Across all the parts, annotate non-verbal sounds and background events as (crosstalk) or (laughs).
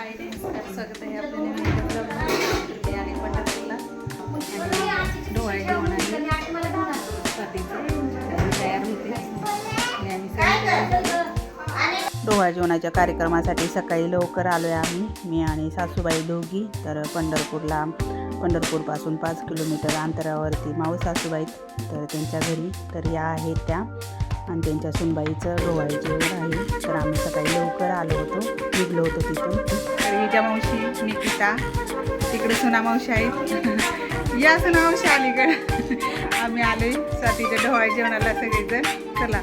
हाय नमस्कार स्वागत आहे आणि पंढरपूरला तयार होते. जेवणाच्या कार्यक्रमासाठी सकाळी लवकर आलो आहे आम्ही. मी आणि सासूबाई दोघी. तर पंढरपूरला पंढरपूरपासून पाच किलोमीटर अंतरावरती माऊ सासूबाई तर त्यांच्या घरी. तर या आहेत त्या. आणि त्यांच्या सुनबाईचं डोहाळे जेवण आहे. तर आम्ही सकाळी लवकर आलो होतो. निघलो होतो तिथून. तर हिच्या मावशी निकिता तिकडे सुना मावशी आहेत. (laughs) या सुना मावशी अलीकडे. (laughs) आम्ही आलोय. स्वातीच्या ढोवाळी जेवणाला सगळेजण. चला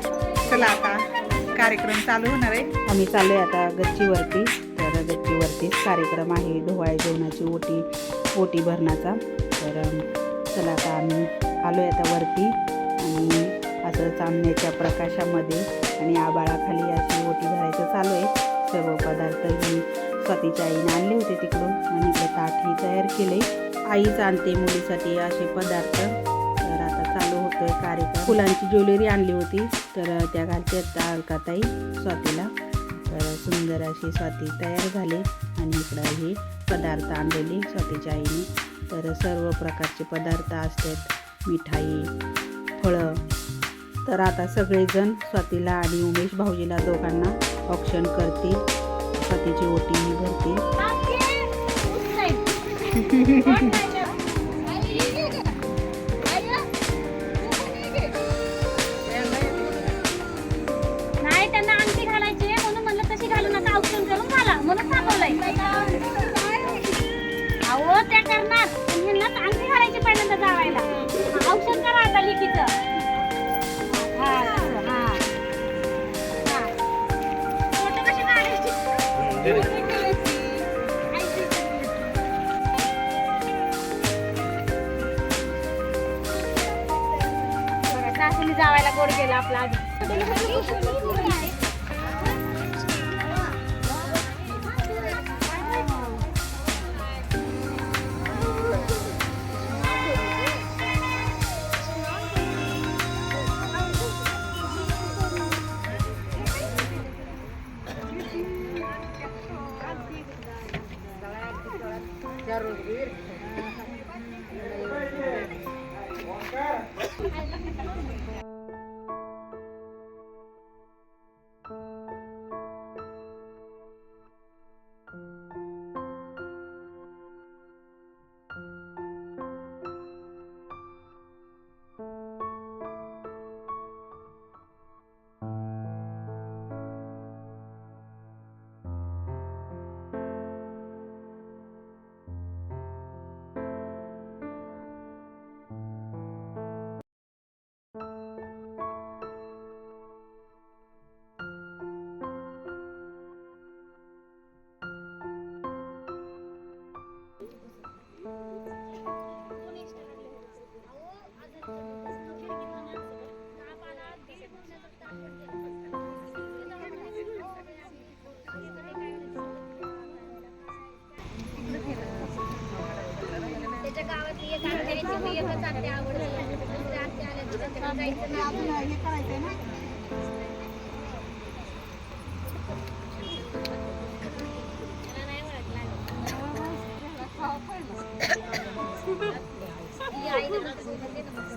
चला आता. कार्यक्रम चालू होणार आहे. आम्ही चालू आहे आता गच्चीवरती. तर गच्चीवरतीच कार्यक्रम आहे. ढोवाळी जेवणाची ओटी ओटी भरण्याचा. तर चला आता आम्ही आलो आहे आता वरती. आणि असं चांदण्याच्या प्रकाशामध्ये. आणि आबाळाखाली अशी ओटी भरायचं चालू आहे. सर्व पदार्थ मी स्वातीच्या आईने आणले होते तिकडून. आणि ते ताटही तयार केले आईच आणते मुलीसाठी असे पदार्थ. तर आता चालू होतोय कार्यक्रम. फुलांची ज्वेलरी आणली होती. तर त्या घालते अलकाताई स्वातीला. तर सुंदर अशी स्वाती तयार झाली. आणि इकडं हे पदार्थ आणलेले स्वातीच्या आईने. तर सर्व प्रकारचे पदार्थ असतात. मिठाई फळं तर आता सगळेजण स्वातीला आणि उमेश भाऊजीला दोघांना ऑप्शन करतील. स्वातीची ओटी ही भरतील अहो त्या करणार. पण ह्यांनाच अंगठी घालायची पहिल्यांदा जावायला. औषध करा आता लिखीचं. जावायला गोड केला आपला आधी त्याच्या गावातली एक आत्या आहे, ती बी एकच नाही. नाही ओळख लागत. ती आईला नंतर बोलते ना मग. शिदुरी वलडायची असते का हा हा तसंच केलं हा, तसंच केलं. हा. हा. ये तिकडून आता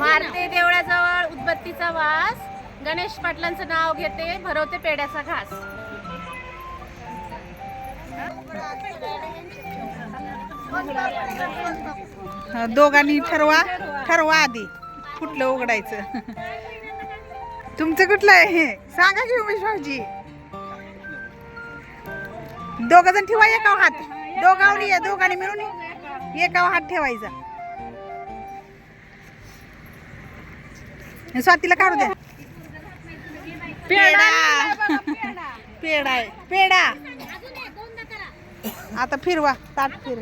मारते देवळाजवळ उदबत्तीचा वास. गणेश पाटलांचं नाव घेते भरवते पेड्याचा घास. दोघांनी ठरवा ठरवा आधी कुठलं उघडायचं. तुमचं कुठलं आहे हे? सांगा की उमेश भाऊजी. दोघ जण ठेवा एका हात. दोघांनी या दोघांनी मिळून एका हात ठेवायचा. स्वातीला काढू द्या. पेडा पेडा आहे. पेडा आता फिरवा ताट फिर.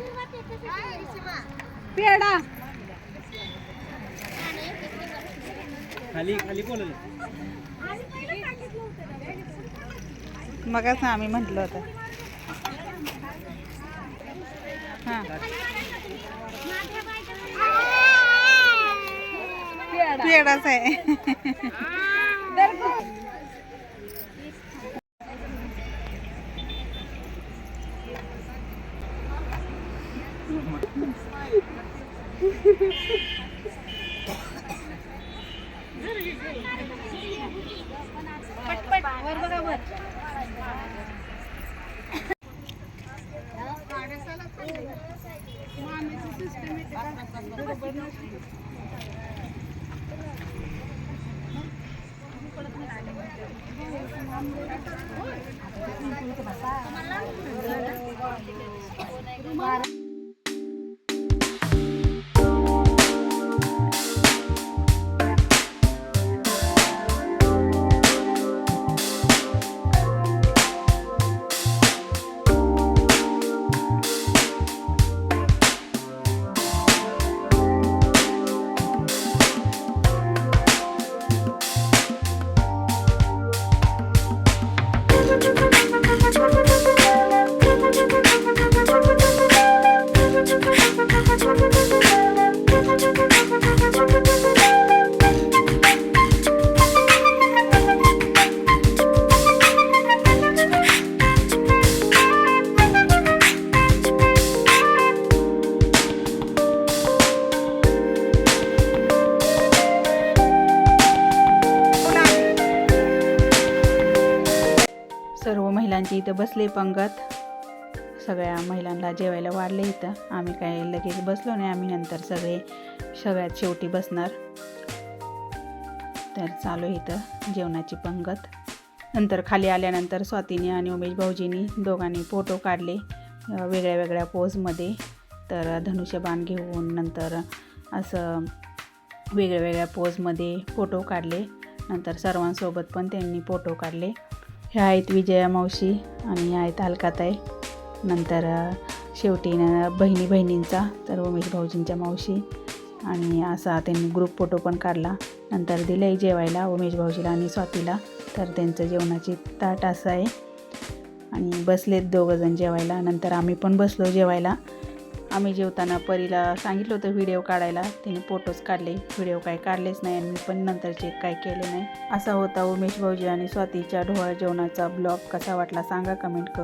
पेडा खाली खाली बोलल. मगच आम्ही म्हटलं होतं. हा. पेडाच. आहे. पटपट वर बघा वर सर्व महिलांची इथं बसले पंगत. सगळ्या महिलांना जेवायला वाढले इथं. आम्ही काय लगेच बसलो नाही आम्ही नंतर सगळे सगळ्यात शेवटी बसणार. तर चालू आहे इथं जेवणाची पंगत. नंतर खाली आल्यानंतर स्वातीने आणि उमेश भाऊजींनी दोघांनी फोटो काढले वेगळ्या वेगळ्या पोजमध्ये. तर धनुष्यबाण घेऊन नंतर असं वेगळ्या वेगळ्या पोजमध्ये फोटो काढले. नंतर सर्वांसोबत पण त्यांनी फोटो काढले. ह्या आहेत विजया मावशी आणि आहेत अलकाताई नंतर शेवटी बहिणी बहिणींचा तर उमेश भाऊजींच्या मावशी आणि असा त्यांनी ग्रुप फोटो पण काढला. नंतर दिले जेवायला उमेश भाऊजीला आणि स्वातीला. तर त्यांचं जेवणाची ताट असं आहे. आणि बसलेत दोघंजण जेवायला. नंतर आम्ही पण बसलो जेवायला. आम्ही जेवताना परीला सांगितलं होतं व्हिडिओ काढायला. तिने फोटोज काढले. व्हिडिओ काय काढलेच नाही आणि मी पण नंतरचे काय केले नाही. असा होता उमेश भाऊजी आणि स्वातीच्या ढोळ जेवणाचा ब्लॉग. कसा वाटला सांगा कमेंट करू